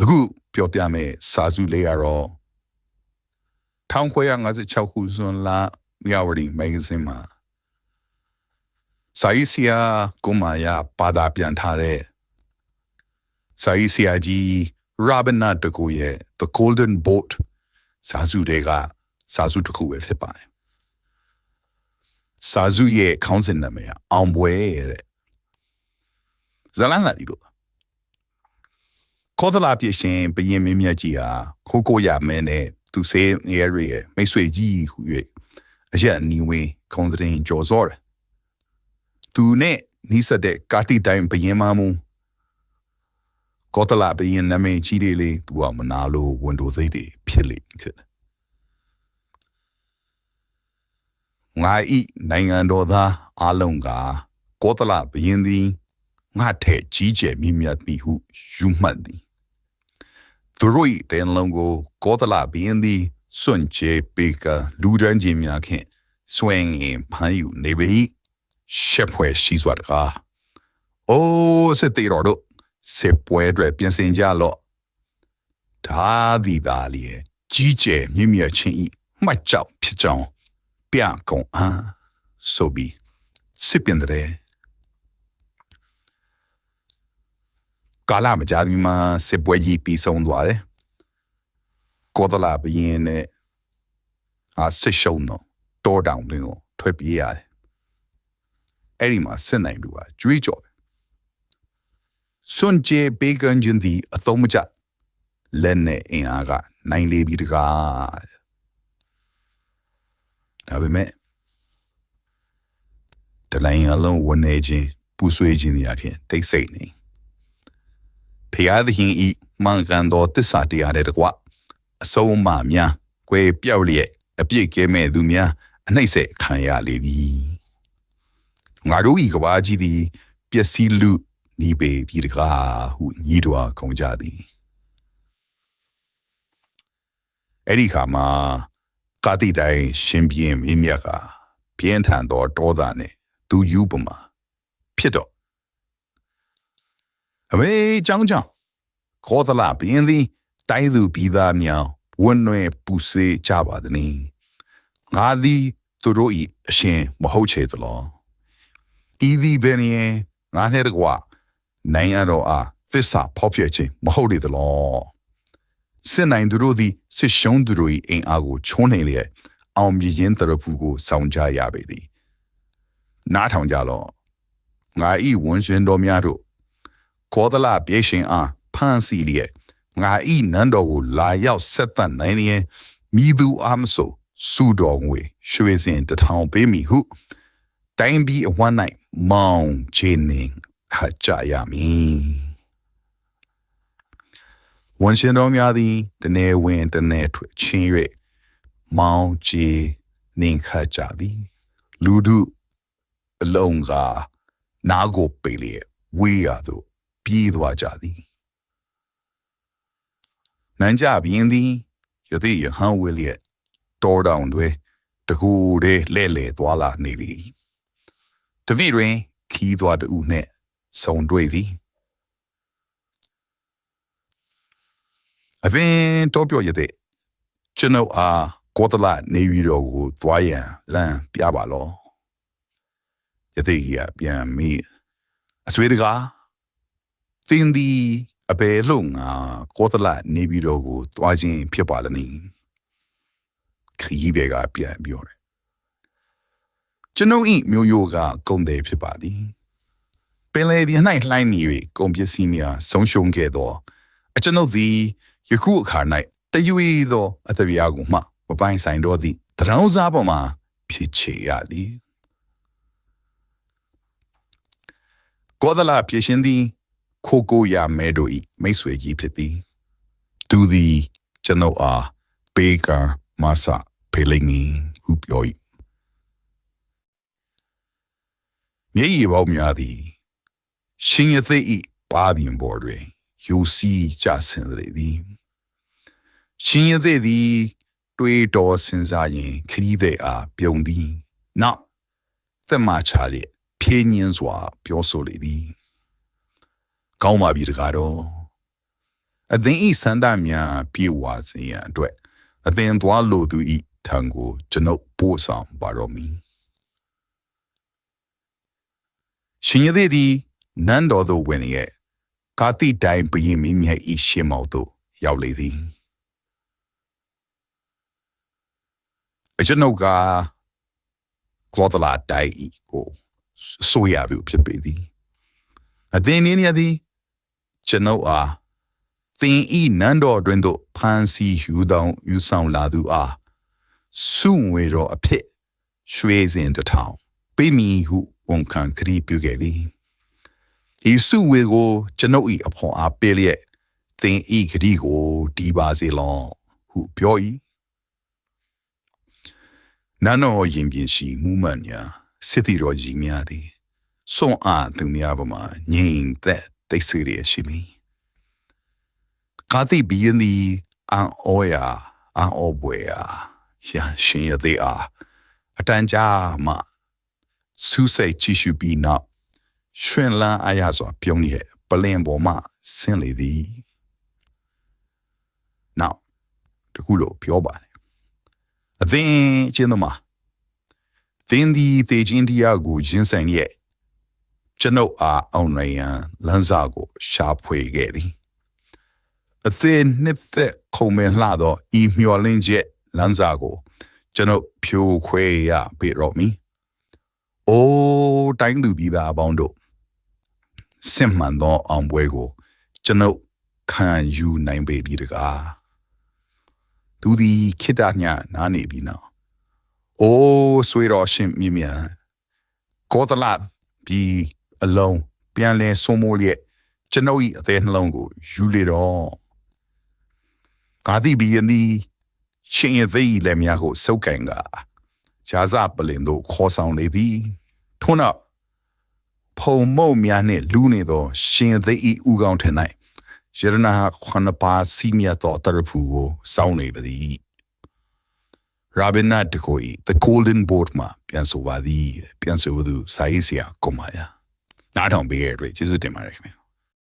အခုပြောပြမယ်စာစုလေးကတော့1956ခုဇွန်လမြဝတီမဂ္ဂဇင်းမှာစာရေးဆရာကိုမာယာပါတာပြန်ထားတဲ့စာရေးဆရာကြီး Rabindranath Tagore ရဲ့ The Golden Boat စာစုတွေကစာစုတစ်ခုပဲဖြစ်ပါတယ်စာစုရဲ့ခေါင်းစဉ်နာမည်ကအောင်ပွဲတဲ့ဇလန်းလာဒီလို ခေါ်သလာပြရှင်ဘရင်မင်းမြတ်ကြီးဟာခိုးကိုရမဲနဲ့သူစေးရဲရဲ့မိတ်ဆွေကြီးဟူ၍အရက်နီဝင်းခုံတဲ့ကြော်စောတယ်သူနဲ့နီးစပ်တဲ့ကာတိတိုင်းဘရင်မမှုကောတလာဘရင်နာမည်ကြီးလေးလေးသူကမနာလို့ဝန်တိုစိတ်တွေဖြစ်လိမ့်ဖြစ်တယ်ငါဤနိုင်ငံတော်သားအလုံးကကောတလာဘရင်သည်ငါထဲကြီးကျယ်မြင့်မြတ်ပြီဟုယူမှတ်သည် သူတို့၏တဲ့လုံးကိုကောတလာဘရင်သည်စွန့်ချေပေကလူဒန်းကြီးများခင်ဆွေငင်ဖမ်းယူနေပြီရှက်ဖွဲ့ရှိစွာတကားအိုးစစ်တေတော်တို့စစ်ပွဲတွေပြင်ဆင်ကြလော့ဒါဒီပါလျေကြီးကျယ်မြင့်မြတ်ခြင်းဤမှတ်ကြောက်ဖြစ်ကြောင်းပြကုန်အားဆိုပြီးစစ်ပြင်တဲ့ ကာလာမကြမီမှာစစ်ပွဲကြီးပြီးဆုံးသွားတယ်ကောဒလာဘရင်နဲ့အာစစ်ရှုံတော့တောတောင်တွင်ကိုထွက်ပြေးရတယ်အဲ့ဒီမှာစစ်နိုင်သူကကြွေးကြော်တယ်စွန်ကျေဘေကန်ဂျန်ဒီအသုံးမကျလက်နဲ့အင်အားကနိုင်လေပြီတကားဒါပေမဲ့တလိုင်းအလုံးဝနေခြင်းပူဆွေးခြင်းတွေအဖြစ်တိတ်ဆိတ်နေ ဖျားသခင်ဤမှန်ကန်သောတစ္ဆာတရားတဲ့တကွအဆုံးအမများကွယ်ပြောက်လျက်အပြစ်ကဲမဲ့သူများအနှိမ့်ဆက်ခံရလေပြီငါတို့ဤကဘာကြီးသည်ပျက်စီးလူနီးပေပြီတကားဟုညီတော်ခုံကြသည်အဲ့ဒီခါမှာကာတိတိုင်းရှင်ပြင်းမင်းမြတ်ကပြင်းထန်သောတောသားနဲ့သူယူပမာဖြစ်တော့အမေကြောင်းကြောင်း ခေါ်သလားပြင်းသည်တိုင်းသူပြည်သားများဝန်ွယ်ပူစေကြပါသည်ငါသည်သူတို့၏အရှင်မဟုတ်ချေသလောဤသည်ပင်ရင်ငါနဲ့တကွာနိုင်ငံတော်အားသစ္စာဖောက်ဖျက်ခြင်းမဟုတ်လေသလောစစ်နိုင်သူတို့သည်စစ်ရှုံးသူတို့၏အိမ်အားကိုချုံးနေလျက်အောင်မြင်ခြင်းတရဖူကိုဆောင်ကြရပေသည်နားထောင်ကြလော့ငါဤဝန်ရှင်တော်များတို့ကောသလပြေရှင်အား ဖန်စီလျက်ငါဤနန်းတော်ကိုလာရောက်ဆက်သက်နိုင်ရင်မိသူအားမဆိုစုတော်ငွေရွှေစင်တထောင်ပေးမိဟုတိုင်းပြည်အဝမ်း၌မောင်ခြင်းနှင့်ဟကြရမည်ဝန်ရှင်တော်များသည်တနေဝင်တနေထွက်ချင်း၍မောင်ကြီးနင်ခတ်ကြသည်လူတို့အလုံးကနာကိုပေလေဝေးရသို့ပြေးသွားကြသည် နန်းကြပြင်းသည်ယသိယဟန်ဝေလျက်တော်တောင်တွေတကူတဲ့လဲ့လဲသွားလာနေပြီတပည့်တွင်ခီးသွားတူနှင့်ဆုံတွေ့သည်အပင်တော့ပြောရတဲ့ကျွန်ုပ်အားကောတလနေပြီးတော့ကိုသွားရန်လမ်းပြပါလောယသိကြီးကပြန်မိအဆွေတကားသင်ဒီ အဘယ်လုံးငါကောတလနေပြီးတော့ကိုသွားခြင်းဖြစ်ပါလနည်းခရီးပဲကပြန်ပြောတယ်ကျွန်ုပ်ဤမျိုးရိုးကကုံတယ်ဖြစ်ပါသည်ပင်လေဒီ၌လှိုင်းမီ၍ကုန်ပစ္စည်းများဆုံးရှုံးခဲ့သောအကျွန်ုပ်သည်ယခုအခါ၌တရွေသောအတပြားကိုမှမပိုင်ဆိုင်တော့သည့်တရောင်းစားပေါ်မှာဖြစ်ချေရသည်ကောသလပြေရှင်သည် ခိုကိုရမဲတို့၏မိတ်ဆွေကြီးဖြစ်သည်သူသည်ကျွန်ုပ်အားပေကာမဆာဖေလင်းကြီးဟုပြော၏မြေကြီးပေါင်းများသည်ရှင်ရသေး၏ပါပြင်ပေါ်တွင်ယူစီကြဆင်းလေသည်ရှင်ရသေးသည်တွေးတော်စဉ်းစားရင်ခရီးသည်အားပြုံသည်နောက်သက်မချလေဖြင်းညင်းစွာပြောဆိုလေသည် ကောင်းပါပြီတကားတော့အသင်ဤစန္ဒများပြေဝါစေရန်အတွက်အသင်သွားလိုသူဤထံကိုကျွန်ုပ်ပို့ဆောင်ပါတော့မည်ရှင်ရသည်သည်နန်းတော်သို့ဝင်ရဲ့ကာတိတိုင်ဘရင်မင်းမြတ်ဤရှင်မောက်သို့ရောက်လေသည်အကျွန်ုပ်ကကလောသလာတိုင်ဤကိုဆိုရပြုဖြစ်ပေသည်အသင်နည်းရသည် ကျွန်ုပ်အားသင်ဤနန်းတော်တွင်သို့ဖန်စီယူသောယူဆောင်လာသူအားစုငွေတော်အဖြစ်ရွှေစင်တစ်ထောင်ပေးမည်ဟုဝန်ခံခရီးပြုခဲ့သည်ဤစုဝေကိုကျွန်ုပ်၏အဖော်အားပေးလျက်သင်ဤခရီးကိုဒီပါစေလောဟုပြော၏နန်းတော်ရင်ပြင်ရှိမူးမှန်ညာစစ်တီတော်ကြီးများသည်စွန့်အားသူများပေါ်မှာငြိမ်သက် တိတ်ဆွေရရှိမည်ကာတိဘီယန်ဒီအန်အောယာအန်အောဘွေယာရရှင်ရသေးအားအတန်ကြာမှစူးစိတ်ကြည့်ရှုပြီးနောက်ရှင်လန်းအားရစွာပြုံးရဲ့ပလင်ပေါ်မှဆင်းလေသည်နောက်တခုလို့ပြောပါတယ်အသင်အချင်းသမားသင်ဒီသေခြင်းတရားကိုရင်ဆိုင်ရဲ့ ကျွန်ုပ်အားအောင်နိုင်ရန်လမ်းစာကို ရှာဖွေခဲ့သည်အသင်နှစ်သက်ခုံမလှသောဤမျော်လင့်ချက်လမ်းစာကို ကျွန်ုပ်ဖြိုခွဲရပေတော့မီ။အိုးတိုင်းသူပြည်သားအပေါင်းတို့စင်မှန်သောအောင်ပွဲကို ကျွန်ုပ်ခံယူနိုင်ပေပြီတကား။သူသည်ခိတ္တညနားနေပြီနော်။အိုးဆွေတော်ရှင်မြမြကောသလပြီး အလုံးပြန်လဲဆုံးမိုးလျက်ကျွန်ုပ်၏အသေးနှလုံးကိုယူလေတော့။ကာတိဘီယန်ဒီရှင်ရဲ့သေးလည်းများကိုစုပ်ကန်ကရှားစားပလင်တို့ခေါ်ဆောင်လေသည်ထွန်းတော့ဖုံမုံများနှင့်လူနေသော ရှင်သေးဤဥကောင်းထင်၌ယရနာခဏပါစီမြတ်တော်တရဖူကိုစောင်းနေပါသည် Rabindranath Tagore The Golden Boat မှာပြန်ဆိုပါသည်ပြန်ဆိုသူစာရေးဆရာကိုမာယာ နားထောင်ပေးရတဲ့အတွက်ကျေးဇူးတင်ပါတယ်ခင်ဗျာ